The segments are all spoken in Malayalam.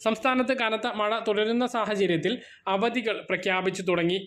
സംസ്ഥാനത്ത് കനത്ത മഴ തുടരുന്ന സാഹചര്യത്തിൽ അവധികൾ പ്രഖ്യാപിച്ചു തുടങ്ങി.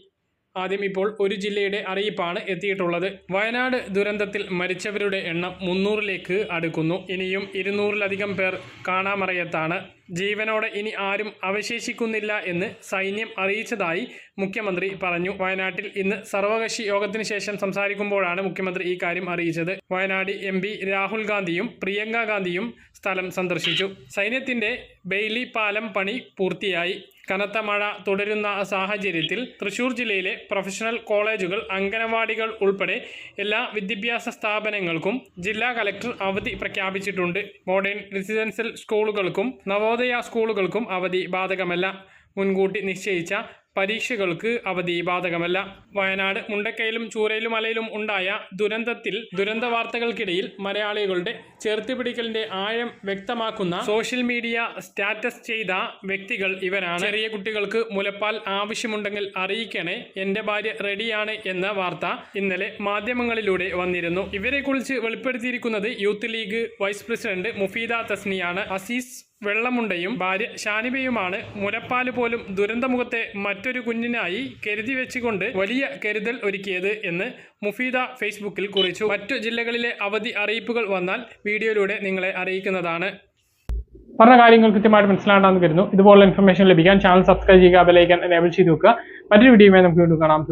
ആദ്യം ഇപ്പോൾ ഒരു ജില്ലയുടെ അറിയിപ്പാണ് എത്തിയിട്ടുള്ളത്. വയനാട് ദുരന്തത്തിൽ മരിച്ചവരുടെ എണ്ണം മുന്നൂറിലേക്ക് അടുക്കുന്നു. ഇനിയും ഇരുന്നൂറിലധികം പേർ കാണാമറയത്താണ്. ജീവനോടെ ഇനി ആരും അവശേഷിക്കുന്നില്ല എന്ന് സൈന്യം അറിയിച്ചതായി മുഖ്യമന്ത്രി പറഞ്ഞു. വയനാട്ടിൽ ഇന്ന് സർവകക്ഷി യോഗത്തിന് ശേഷം സംസാരിക്കുമ്പോഴാണ് മുഖ്യമന്ത്രി ഈ കാര്യം അറിയിച്ചത്. വയനാട് എം രാഹുൽ ഗാന്ധിയും പ്രിയങ്ക ഗാന്ധിയും സ്ഥലം സന്ദർശിച്ചു. സൈന്യത്തിന്റെ ബെയ്ലി പാലം പണി പൂർത്തിയായി. കനത്ത മഴ തുടരുന്ന സാഹചര്യത്തിൽ തൃശൂർ ജില്ലയിലെ പ്രൊഫഷണൽ കോളേജുകൾ അംഗനവാടികൾ ഉൾപ്പെടെ എല്ലാ വിദ്യാഭ്യാസ സ്ഥാപനങ്ങൾക്കും ജില്ലാ കലക്ടർ അവധി പ്രഖ്യാപിച്ചിട്ടുണ്ട്. മോഡേൺ റെസിഡൻഷ്യൽ സ്കൂളുകൾക്കും നവോദയ സ്കൂളുകൾക്കും അവധി ബാധകമല്ല. മുൻകൂട്ടി നിശ്ചയിച്ച പരീക്ഷകൾക്ക് അവധി ബാധകമല്ല. വയനാട് മുണ്ടക്കയിലും ചൂരയിലും മലയിലും ഉണ്ടായ ദുരന്തത്തിൽ ദുരന്ത വാർത്തകൾക്കിടയിൽ മലയാളികളുടെ ചേർത്തുപിടിക്കലിന്റെ ആഴം വ്യക്തമാക്കുന്ന സോഷ്യൽ മീഡിയ സ്റ്റാറ്റസ് ചെയ്ത വ്യക്തികൾ ഇവരാണ്. ചെറിയ കുട്ടികൾക്ക് മുലപ്പാൽ ആവശ്യമുണ്ടെങ്കിൽ അറിയിക്കണേ എന്റെ ഭാര്യ റെഡിയാണ് എന്ന വാർത്ത ഇന്നലെ മാധ്യമങ്ങളിലൂടെ വന്നിരുന്നു. ഇവരെക്കുറിച്ച് വെളിപ്പെടുത്തിയിരിക്കുന്നത് youth league vice president Mufeeda തസ്നിയാണ്. Azeez വെള്ളമുണ്ടയും ഭാര്യ ഷാനിബയുമാണ് മുലപ്പാൽ പോലും ദുരന്തമുഖത്തെ മറ്റൊരു കുഞ്ഞിനായി കരുതി വെച്ചുകൊണ്ട് വലിയ കരുതൽ ഒരുക്കിയത് എന്ന് മുഫീദ ഫേസ്ബുക്കിൽ കുറിച്ചു. മറ്റു ജില്ലകളിലെ അവധി അറിയിപ്പുകൾ വന്നാൽ വീഡിയോയിലൂടെ നിങ്ങളെ അറിയിക്കുന്നതാണ്. പറഞ്ഞ കാര്യങ്ങൾ കൃത്യമായിട്ട് മനസ്സിലാണ്ടാന്ന് കരുതുന്നു. ഇതുപോലുള്ള ഇൻഫർമേഷൻ ലഭിക്കാൻ ചാനൽ സബ്സ്ക്രൈബ് ചെയ്യുക ബെലൈക്കൻ എനേബിൾ ചെയ്ത് വെക്കുക. മറ്റൊരു വീഡിയോയുമായി നമുക്ക് വീണ്ടും കാണാം.